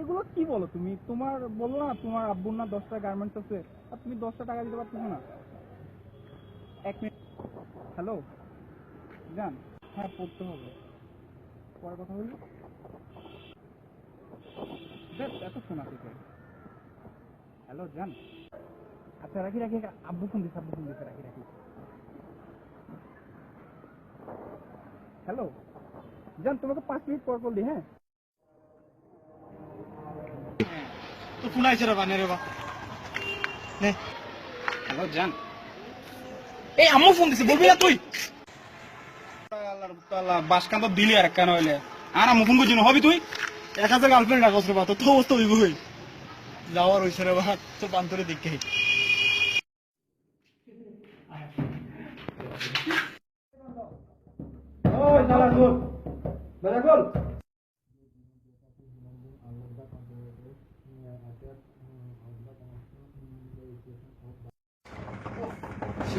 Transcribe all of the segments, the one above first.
এগুলো কি বলো? তুমি তোমার বলো না, তোমার আব্বুর না দশটা গার্মেন্টস আছে, আর তুমি দশটা টাকা দিতে পারতেছো না। এক মিনিট। হ্যালো জান হ্যাঁ পড়তে হবে। পরে কথা বলি এত শোনা থেকে। হ্যালো জান? আচ্ছা রাখি রাখি আব্বু ফোন দিচ্ছে আব্বু ফোন দিচ্ছে রাখি রাখি। হ্যালো জান, তোমাকে পাঁচ মিনিট পর করলি হ্যাঁ? তো ফুনাইছে রে বা নে রে বা নে। হ্যালো জান। এই আম্মু ফোন দিছে বলবি না তুই? আল্লাহর তাআলা বাসকান্ত দিলি আর কেন হইলে আর আম্মু ফোন করছিস হবি তুই? এক হাজার গার্লফ্রেন্ড রাখস রে বা তো তো অবস্থা হইব হই যাওয়ার হইছে রে বা তো দেখে ও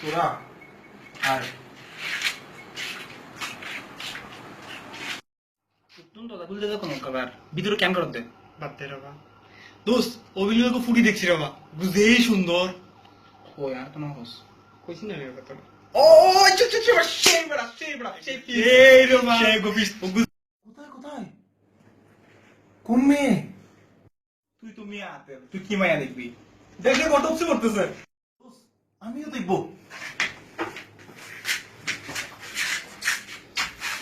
তোরা আর তো দাদুল দাদা কোন কবার ভিতরে কেন করতে বাদ দে রে বা দোস্ত অভিনয়কে ফুটি দেখছি রে বা বুঝেই সুন্দর। ও আর না হোস। কইছি না রে ও চু চু চু সেই বড়া সেই বড়া সেই এই রে বা সেই গোপিস কোথায় কোথায়? কোন মেয়ে? তুই তো মেয়ে আতে তুই কি মায়া দেখবি? দেখে কটপসি করতেছে আমিও দেখব।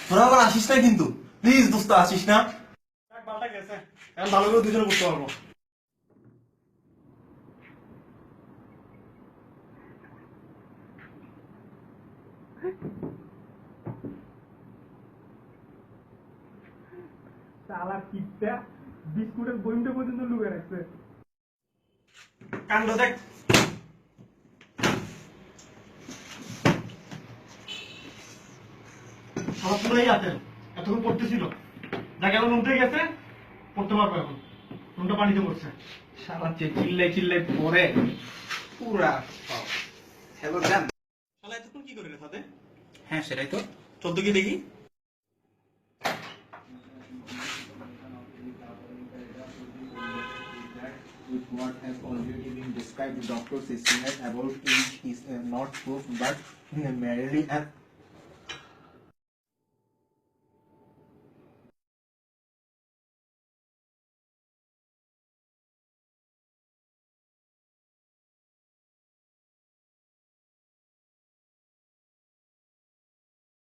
তোরা আবার আসিস না কিন্তু? প্লিজ দোস্ত আসিস না। এক বালটা গেছে। এখন ভালো করে দুজনে করতে পারব। শালা কিপটা বিস্কুটের বইমটা পর্যন্ত লুকে রাখছে। কাণ্ড দেখ। আছে এতক্ষণ পড়তেছিল। যাকে এখন উঠে গেছে পড়তে পারব এখন। রুমটা পানিতে পড়ছে। শালা যে চিল্লাই চিল্লাই পরে পুরা হ্যালো জান শালা এতক্ষণ কি করে রে সাথে হ্যাঁ সেটাই তো চোদ্দ কি দেখি with what has already been described, the doctor's estimate about age is uh, not proof, but uh, merely an